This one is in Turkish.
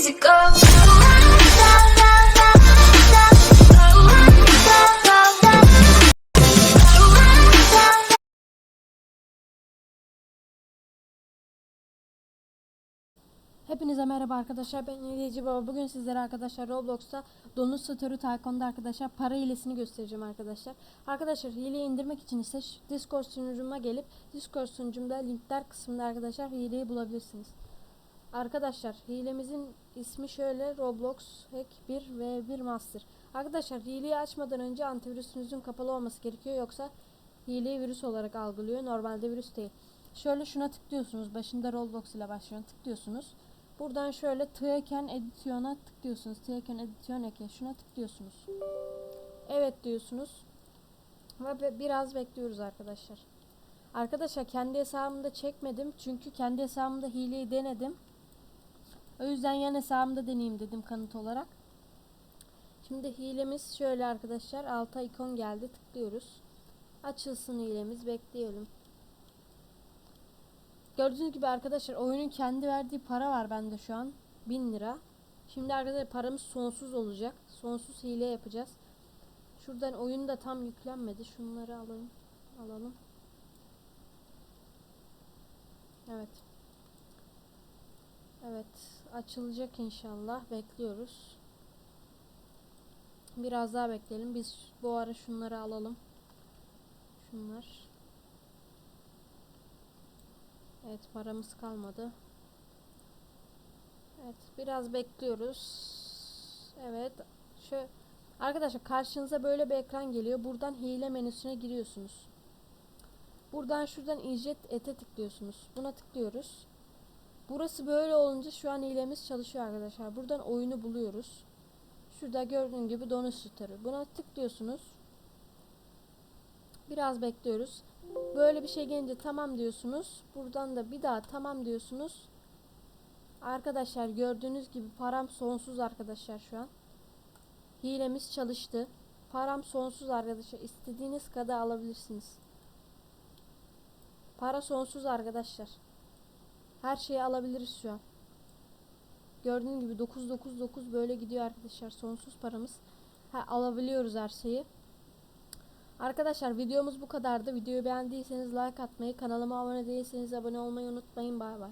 easy go. Hepinize merhaba arkadaşlar. Ben İleci Baba. Bugün sizlere arkadaşlar Roblox'ta Donut Story Tycoon'da arkadaşlar para hilesini göstereceğim arkadaşlar. Arkadaşlar hileyi indirmek için ise Discord sunucuma gelip Discord sunucumda linkler kısmında arkadaşlar hileyi bulabilirsiniz Arkadaşlar hilemizin ismi şöyle Roblox Hack 1 v 1 Master Arkadaşlar hileyi açmadan önce antivirüsünüzün kapalı olması gerekiyor yoksa hileyi virüs olarak algılıyor normalde virüs değil Şöyle şuna tıklıyorsunuz başında Roblox ile başlayan tıklıyorsunuz Buradan şöyle Tıyken Edition'a tıklıyorsunuz. Tıyken Edition eke. Şuna tıklıyorsunuz. Evet diyorsunuz. Ve biraz bekliyoruz arkadaşlar. Arkadaşlar kendi hesabımda çekmedim. Çünkü kendi hesabımda hileyi denedim. O yüzden yan hesabımda deneyeyim dedim kanıt olarak. Şimdi hilemiz şöyle arkadaşlar. Alta ikon geldi. Tıklıyoruz. Açılsın hilemiz. Bekleyelim. Gördüğünüz gibi arkadaşlar oyunun kendi verdiği para var bende şu an. 1000 lira. Şimdi arkadaşlar paramız sonsuz olacak. Sonsuz hile yapacağız. Şuradan oyun da tam yüklenmedi. Şunları alalım. Alalım. Evet. Evet. Açılacak inşallah. Bekliyoruz. Biraz daha bekleyelim. Biz bu ara şunları alalım. Şunlar. Evet paramız kalmadı. Evet biraz bekliyoruz. Evet. Şu Arkadaşlar karşınıza böyle bir ekran geliyor. Buradan hile menüsüne giriyorsunuz. Buradan şuradan ücret ete tıklıyorsunuz. Buna tıklıyoruz. Burası böyle olunca şu an hilemiz çalışıyor arkadaşlar. Buradan oyunu buluyoruz. Şurada gördüğün gibi donut story. Buna tıklıyorsunuz. Biraz bekliyoruz. Böyle bir şey gelince tamam diyorsunuz. Buradan da bir daha tamam diyorsunuz. Arkadaşlar gördüğünüz gibi param sonsuz arkadaşlar şu an. Hilemiz çalıştı. Param sonsuz arkadaşlar. İstediğiniz kadar alabilirsiniz. Para sonsuz arkadaşlar. Her şeyi alabiliriz şu an. Gördüğünüz gibi 999 böyle gidiyor arkadaşlar. Sonsuz paramız. Ha, alabiliyoruz her şeyi. Arkadaşlar videomuz bu kadardı. Videoyu beğendiyseniz like atmayı, kanalıma abone değilseniz abone olmayı unutmayın. Bay bay.